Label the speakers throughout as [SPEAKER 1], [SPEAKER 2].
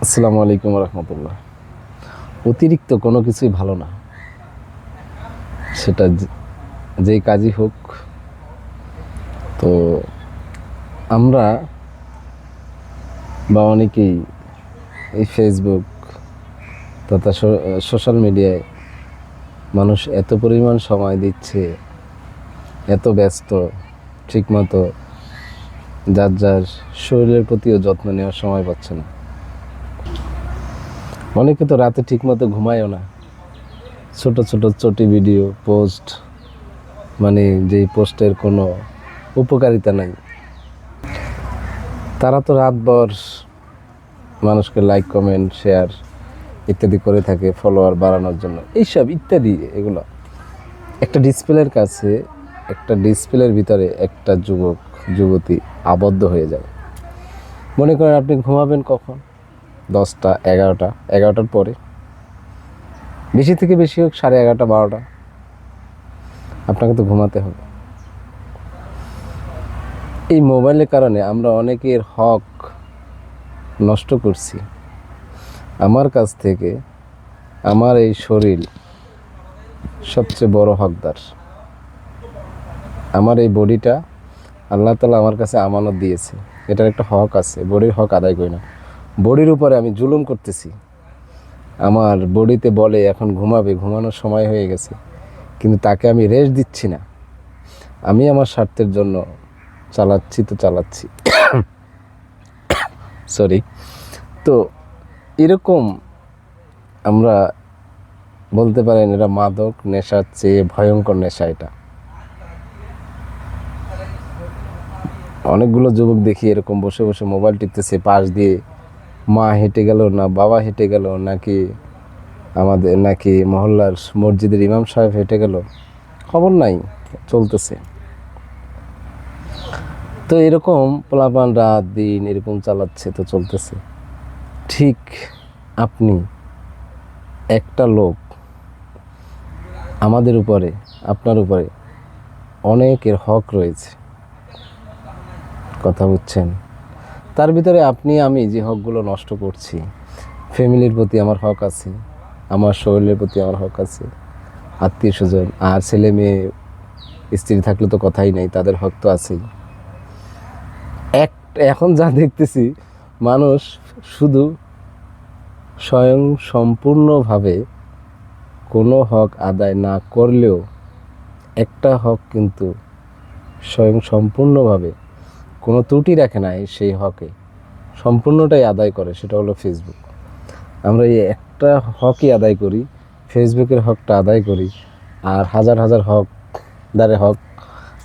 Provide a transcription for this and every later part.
[SPEAKER 1] আসসালামু আলাইকুম রহমতুল্লাহ। অতিরিক্ত কোনো কিছুই ভালো না। সেটা যে- কাজই হোক। তো আমরা বা অনেকেই এই ফেসবুক তথা সোশ্যাল মিডিয়ায় মানুষ এত পরিমাণ সময় দিচ্ছে, এত ব্যস্ত, ঠিকমতো যার যার শরীরের প্রতিও যত্ন নেওয়ার সময় পাচ্ছে না। অনেকে তো রাতে ঠিকমতো ঘুমায়ও না। ছোট ছোট, চটি ভিডিও, পোস্ট মানে যেই পোস্টের কোনো উপকারিতা নাই। তারা তো রাতভর মানুষকে লাইক কমেন্ট শেয়ার ইত্যাদি করে থাকে ফলোয়ার বাড়ানোর জন্য। এইসব ইত্যাদি এগুলো। একটা ডিসপ্লের কাছে একটা ডিসপ্লের ভিতরে একটা যুবক, যুবতী আবদ্ধ হয়ে যাবে। মনে করেন আপনি ঘুমাবেন কখন? দশটা, এগারোটা, এগারোটার পরে। বেশি থেকে বেশি হোক, সাড়ে এগারোটা, বারোটা। আপনাকে তো ঘুমাতে হবে। এই মোবাইলের কারণে আমরা অনেকের হক নষ্ট করছি। আমার কাছ থেকে আমার এই শরীর সবচেয়ে বড় হকদার। আমার এই বডিটা আল্লাহ তালা আমার কাছে আমানত দিয়েছে। এটার একটা হক আছে, বডির হক আদায় করি না। বডির উপরে আমি জুলুম করতেছি। আমার বডিতে বলে, এখন ঘুমাবে। ঘুমানোর সময় হয়ে গেছে। কিন্তু তাকে আমি রেস্ট দিচ্ছি না। আমি আমার স্বার্থের জন্য চালাচ্ছি তো চালাচ্ছি। সরি তো এরকম আমরা বলতে পারেন এটা মাদক নেশার চেয়ে ভয়ঙ্কর নেশা এটা। অনেকগুলো যুবক দেখি এরকম বসে বসে মোবাইল টিপতেছে, পাশ দিয়ে মা হেঁটে গেল না বাবা হেঁটে গেল নাকি আমাদের নাকি মহল্লার মসজিদের ইমাম সাহেব হেঁটে গেল? খবর নাই, চলতেছে। তো এরকম পোলাপান রাত দিন এরকম চালাচ্ছে তো চলতেছে। ঠিক আপনি একটা লোক আমাদের উপরে, আপনার উপরে অনেকের হক রয়েছে। কথা বুঝছেন? তার ভিতরে আপনি, আমি যে হকগুলো নষ্ট করছি, ফ্যামিলির প্রতি আমার হক আছে, আমার শরীরের প্রতি আমার হক আছে, আত্মীয় স্বজন আর ছেলে মেয়ে, স্ত্রী থাকলে তো কথাই নেই, তাদের হক তো আছেই। এক, এখন যা দেখতেছি, মানুষ শুধু স্বয়ং সম্পূর্ণভাবে কোনো হক আদায় না করলেও একটা হক কিন্তু স্বয়ং সম্পূর্ণভাবে কোনো ত্রুটি রাখে না সেই হকে সম্পূর্ণটাই আদায় করে, সেটা হলো ফেসবুক আমরা এই একটা হকই আদায় করি ফেসবুকের হকটা আদায় করি, আর হাজার হাজার হক দ্বারে হক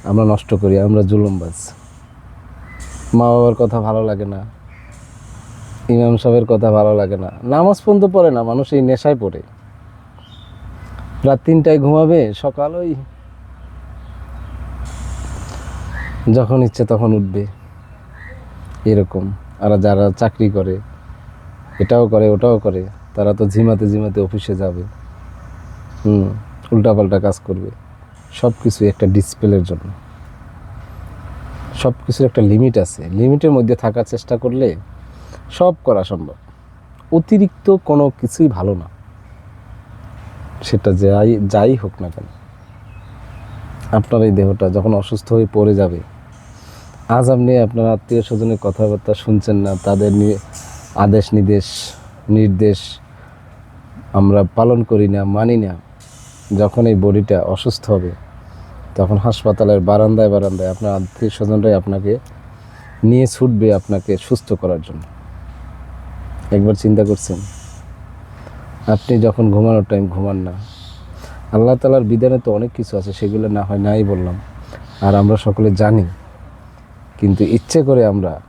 [SPEAKER 1] আমরা নষ্ট করি, আমরা জুলুমবাজ। মা বাবার কথা ভালো লাগে না, ইমাম সাহেবের কথা ভালো লাগে না। নামাজ পর্যন্ত পড়ে না, মানুষ এই নেশায় পড়ে। রাত তিনটায় ঘুমাবে, সকাল ওই যখন ইচ্ছে তখন উঠবে। এরকম। আর যারা চাকরি করে, এটাও করে, ওটাও করে, তারা তো ঝিমাতে ঝিমাতে অফিসে যাবে। হুম, উল্টাপাল্টা কাজ করবে। সব কিছু একটা ডিসপ্লের জন্য। সব কিছুর একটা লিমিট আছে। লিমিটের মধ্যে থাকার চেষ্টা করলে সব করা সম্ভব। অতিরিক্ত কোনো কিছুই ভালো না। সেটা যাই যাই হোক না কেন। আপনার এই দেহটা যখন অসুস্থ হয়ে পড়ে যাবে আজ আপনি আপনার আত্মীয় স্বজনের কথাবার্তা শুনছেন না, তাদের আদেশ নির্দেশ নির্দেশ আমরা পালন করি না, মানি না। যখন এই বডিটা অসুস্থ হবে, তখন হাসপাতালের বারান্দায় বারান্দায় আপনার আত্মীয় স্বজনরাই আপনাকে নিয়ে ছুটবে আপনাকে সুস্থ করার জন্য। একবার চিন্তা করছেন? আপনি যখন ঘুমানোর টাইম ঘুমান না, আল্লাহ তালার বিধানে তো অনেক কিছু আছে, সেগুলো না হয় নাই বললাম। আর আমরা সকলে জানি কিন্তু ইচ্ছে করে আমরা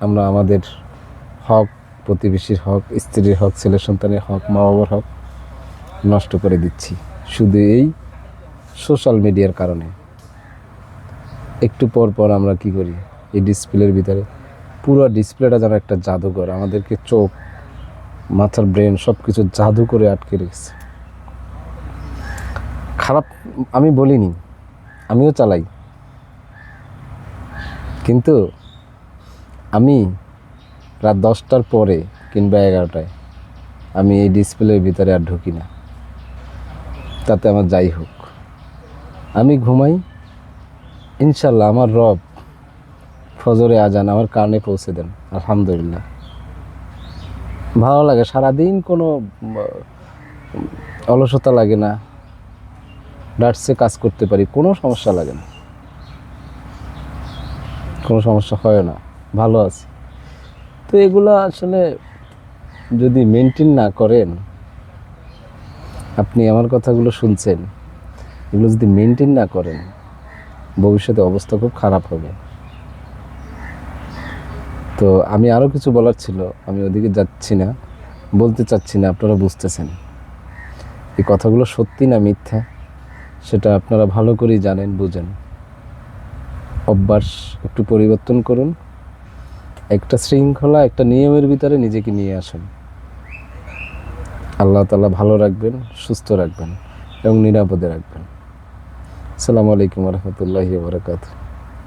[SPEAKER 1] আমরা আমাদের হক, প্রতিবেশীর হক, স্ত্রীর হক, ছেলে সন্তানের হক মা বাবার হক নষ্ট করে দিচ্ছি। শুধু এই সোশ্যাল মিডিয়ার কারণে। একটু পর পর আমরা কি করি? এই ডিসপ্লের ভিতরে। পুরো ডিসপ্লেটা যেন একটা জাদুঘর। আমাদেরকে চোখ, মাথার ব্রেন সব কিছু জাদু করে আটকে রেখেছে। খারাপ, আমি বলিনি। আমিও চালাই। কিন্তু আমি রাত দশটার পরে কিংবা এগারোটায়। আমি এই ডিসপ্লের ভিতরে আর ঢুকি না। তাতে আমার যাই হোক। আমি ঘুমাই। ইনশাল্লাহ আমার রব ফজরে আজান আমার কানে পৌঁছে দেন। আলহামদুলিল্লাহ। ভালো লাগে, সারাদিন কোনো অলসতা লাগে না। ডাটসে কাজ করতে পারি, কোনো সমস্যা লাগে না। কোনো সমস্যা হয় না, ভালো আছে। তো এগুলো আসলে যদি মেনটেন না করেন, আপনি আমার কথাগুলো শুনছেন, এগুলো যদি মেনটেন না করেন, ভবিষ্যতে অবস্থা খুব খারাপ হবে। তো আমি আরও কিছু বলার ছিল, আমি ওদিকে যাচ্ছি না, বলতে চাচ্ছি না, আপনারা বুঝতেছেন। এই কথাগুলো সত্যি না মিথ্যা, সেটা আপনারা ভালো করেই জানেন, বুঝেন। অভ্যাস একটু পরিবর্তন করুন। একটা শৃঙ্খলা, একটা নিয়মের ভিতরে নিজেকে নিয়ে আসুন। আল্লাহ তালা ভালো রাখবেন, সুস্থ রাখবেন এবং নিরাপদে রাখবেন। আসসালামু আলাইকুম রহমতুল্লাহি বারকাতুহ।